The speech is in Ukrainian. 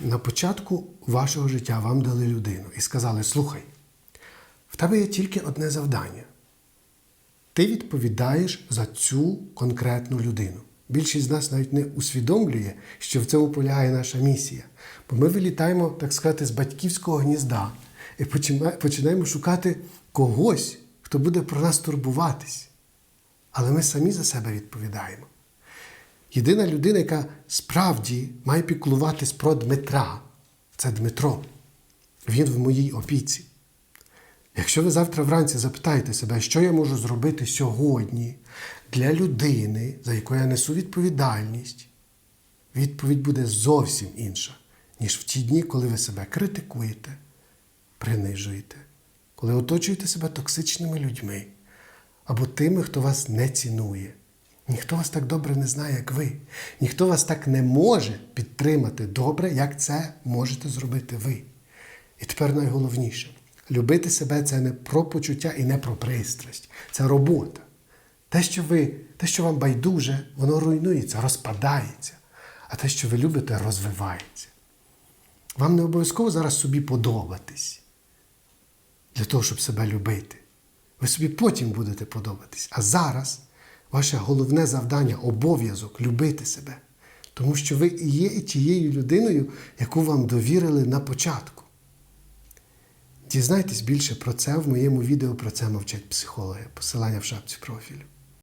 на початку вашого життя вам дали людину і сказали: слухай, в тебе є тільки одне завдання. Ти відповідаєш за цю конкретну людину. Більшість з нас навіть не усвідомлює, що в цьому полягає наша місія. Бо ми вилітаємо, так сказати, з батьківського гнізда і починаємо шукати когось, хто буде про нас турбуватись. Але ми самі за себе відповідаємо. Єдина людина, яка справді має піклуватись про Дмитра, це Дмитро. Він в моїй опіці. Якщо ви завтра вранці запитаєте себе, що я можу зробити сьогодні для людини, за яку я несу відповідальність, відповідь буде зовсім інша, ніж в ті дні, коли ви себе критикуєте, принижуєте, коли оточуєте себе токсичними людьми або тими, хто вас не цінує. Ніхто вас так добре не знає, як ви. Ніхто вас так не може підтримати добре, як це можете зробити ви. І тепер найголовніше любити себе це не про почуття і не про пристрасть. Це робота. Те, що ви, те, що вам байдуже, воно руйнується, розпадається. А те, що ви любите, розвивається. Вам не обов'язково зараз собі подобатись для того, щоб себе любити. Ви собі потім будете подобатись. А зараз ваше головне завдання обов'язок любити себе. Тому що ви є тією людиною, яку вам довірили на початку. Дізнайтесь більше про це в моєму відео про це мовчать психологи. Посилання в шапці профілю.